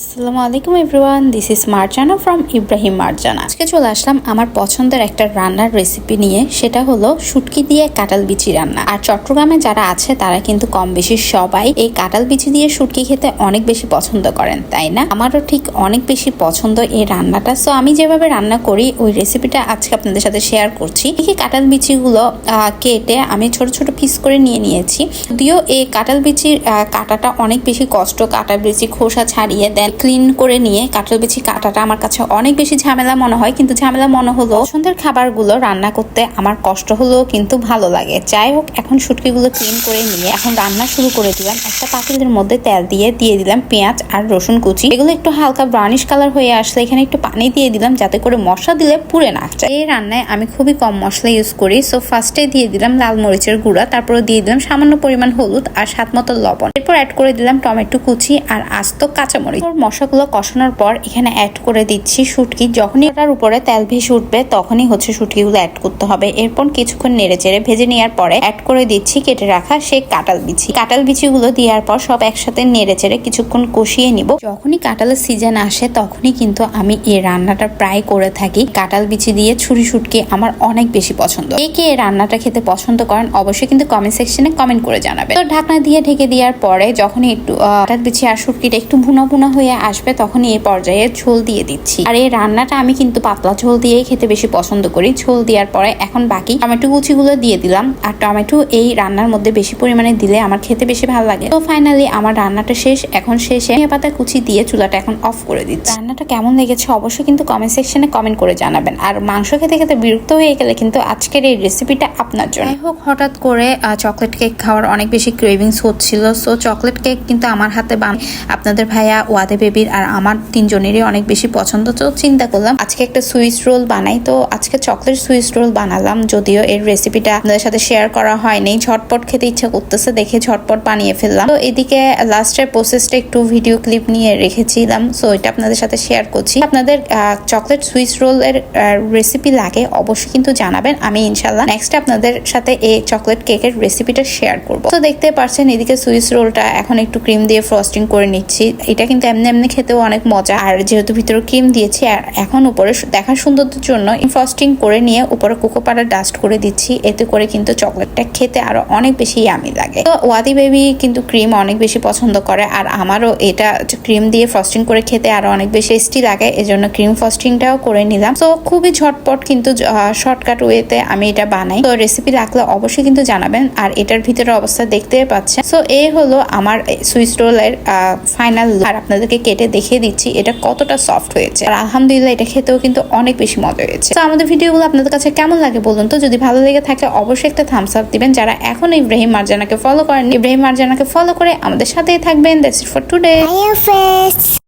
আসসালামু আলাইকুম everyone this is Marjana from Ibrahim Marjana আজকে চলে আসলাম আমার পছন্দের একটা রান্নার রেসিপি নিয়ে, সেটা হলো শুটকি দিয়ে কাঁঠাল বিচি রান্না। আর চট্টগ্রামে যারা আছে, তারা কিন্তু কম বেশি সবাই এই কাঁঠাল বিচি দিয়ে শুটকি খেতে অনেক বেশি পছন্দ করেন, তাই না? আমারও ঠিক অনেক বেশি পছন্দ এই রান্নাটা। সো আমি যেভাবে রান্না করি, ওই রেসিপিটা আজকে আপনাদের সাথে শেয়ার করছি। এই কাঁঠাল বিচিগুলো কেটে আমি ছোট ছোট পিস করে নিয়ে নিয়েছি। যদিও এই কাঁঠাল বিচির কাটাটা অনেক বেশি কষ্ট কাঁঠাল বিচি খোসা ছাড়িয়ে দেন ক্লিন করে নিয়ে কাঁঠাল বিচি কাটাটা আমার কাছে অনেক বেশি ঝামেলা মনে হয়, কিন্তু ঝামেলা মনে হলো পছন্দের খাবারগুলো রান্না করতে আমার কষ্ট হলেও কিন্তু ভালো লাগে। যাই হোক, এখন শুটকিগুলো ক্লিন করে নিয়ে এখন রান্না শুরু করে দিলাম। একটা পাতিলের মধ্যে তেল দিয়ে দিয়ে দিলাম পেঁয়াজ আর রসুন কুচি। এগুলো একটু হালকা ব্রাউনিশ কালার হয়ে আসলে এখানে একটু পানি দিয়ে দিলাম যাতে করে মশলা দিলে পুড়ে না। এই রান্নায় আমি খুবই কম মশলা ইউজ করি সো ফার্স্টে দিয়ে দিলাম লাল মরিচের গুঁড়া, তারপরে দিয়ে দিলাম সামান্য পরিমাণ হলুদ আর স্বাদ মতো লবণ। এরপর অ্যাড করে দিলাম টমেটো কুচি আর আস্ত কাঁচামরিচ। মশলাগুলো কষানোর পর এখানে অ্যাড করে দিচ্ছি শুটকি। যখনই এটার উপরে তেল ভেসে উঠবে, তখনই হচ্ছে শুটকিগুলো অ্যাড করতে হবে। এরপর কিছুক্ষণ নেড়ে চেড়ে ভেজে নেওয়ার পরে অ্যাড করে দিচ্ছি কেটে রাখা সে কাঁটাল বিচি। কাঁটাল বিচিগুলো দেওয়ার পর সব একসাথে নেড়ে চেড়ে কিছুক্ষণ কষিয়ে নিব। যখনই কাঁটালের সিজন আসে, তখনই কিন্তু আমি এই রান্নাটা প্রায় করে থাকি। কাঁটাল বিচি দিয়ে ছুরি শুটকি আমার অনেক বেশি পছন্দ। কে কে রান্নাটা খেতে পছন্দ করেন, অবশ্যই কিন্তু কমেন্ট সেকশনে কমেন্ট করে জানাবে তো ঢাকনা দিয়ে ঢেকে দেওয়ার পরে যখনই একটু কাঁটাল বিচি আর শুটকিটা একটু ভুনা ভুনা হয়ে আসবে, তখনই এই পর্যায়ে ঝোল দিয়ে দিচ্ছি। আর এই রান্নাটা আমি কিন্তু পাতলা ঝোল দিয়েই খেতে বেশি পছন্দ করি। ঝোল দেওয়ার পরে এখন বাকি টমেটো কুচিগুলো দিয়ে দিলাম। আর টমেটো এই রান্নার মধ্যে বেশি পরিমাণে দিলে আমার খেতে বেশি ভালো লাগে। তো ফাইনালি আমার রান্নাটা শেষ। এখন শেষে পাতা কুচি দিয়ে চুলাটা এখন অফ করে দিচ্ছি। রান্নাটা কেমন লেগেছে অবশ্যই কিন্তু কমেন্ট সেকশনে কমেন্ট করে জানাবেন। আর মাংস খেতে খেতে বিরক্ত হয়ে গেলে কিন্তু আজকের এই রেসিপিটা আপনার জন্য। যাই হোক, হঠাৎ করে চকলেট কেক খাওয়ার অনেক বেশি ক্রেভিংস হচ্ছিল। সো চকলেট কেক কিন্তু আমার হাতে বান আপনাদের ভাইয়া ওয়াদে বেবির আর আমার তিনজনেরই অনেক বেশি পছন্দ, তো চিন্তা করলাম আজকে একটা সুইস রোল বানাই। তো আজকে চকলেট সুইস রোল বানালাম, যদিও এর রেসিপিটা আপনাদের সাথে শেয়ার করা হয়নি। ঝটপট খেতে ইচ্ছা করতেছে, দেখে ঝটপট বানিয়ে ফেললাম। তো এদিকে লাস্টের প্রসেসটা একটু ভিডিও ক্লিপ নিয়ে রেখেছিলাম সো এটা আপনাদের সাথে শেয়ার করছি। আপনাদের চকলেট সুইস রোল এর রেসিপি লাগে, অবশ্যই কিন্তু জানাবেন। আমি ইনশাল্লাহ নেক্সট আপনাদের সাথে এই চকলেট কেকের রেসিপিটা শেয়ার করব। তো দেখতে পারছেন এদিকে সুইস রোলটা এখন একটু ক্রিম দিয়ে ফ্রস্টিং করে নিচ্ছি। এটা কিন্তু এমনি এমনি এমনি খেতেও অনেক মজা। আর যেহেতু ভিতরে ক্রিম দিয়েছি, আর এখন উপরে সু- দেখার সৌন্দর্যের জন্য ফ্রস্টিং করে নিয়ে উপরে কোকো পাউডার ডাস্ট করে দিচ্ছি। এতে করে কিন্তু চকলেটটা খেতে আরও অনেক বেশি ইয়ামি লাগে। তো ওয়াদি বেবি কিন্তু ক্রিম অনেক বেশি পছন্দ করে, আর আমারও এটা ক্রিম দিয়ে ফ্রস্টিং করে খেতে আরও অনেক বেশি টেস্টি লাগে, এজন্য ক্রিম ফ্রস্টিংটাও করে নিলাম। তো খুবই ঝটপট কিন্তু শর্টকাট ওয়েতে আমি এটা বানাই। তো রেসিপি লাগলে অবশ্যই কিন্তু জানাবেন, আর এটার ভিতরে অবস্থা দেখতে পাচ্ছেন। সো এই হলো আমার সুইস রোল রোলের ফাইনাল আর আপনাদেরকে কেটে দেখিয়ে দিচ্ছি এটা কতটা সফট হয়েছে। আর আলহামদুলিল্লাহ এটা খেতেও কিন্তু অনেক বেশি মজা হয়েছে। তো আমাদের ভিডিওগুলো আপনাদের কাছে কেমন লাগে বলুন তো? যদি ভালো লেগে থাকে অবশ্যই একটা থামস আপ দিবেন। যারা এখন ইব্রাহিম মার্জানাকে ফলো করেন ইব্রাহিম মার্জানাকে ফলো করে আমাদের সাথেই থাকবেন। That's it for today.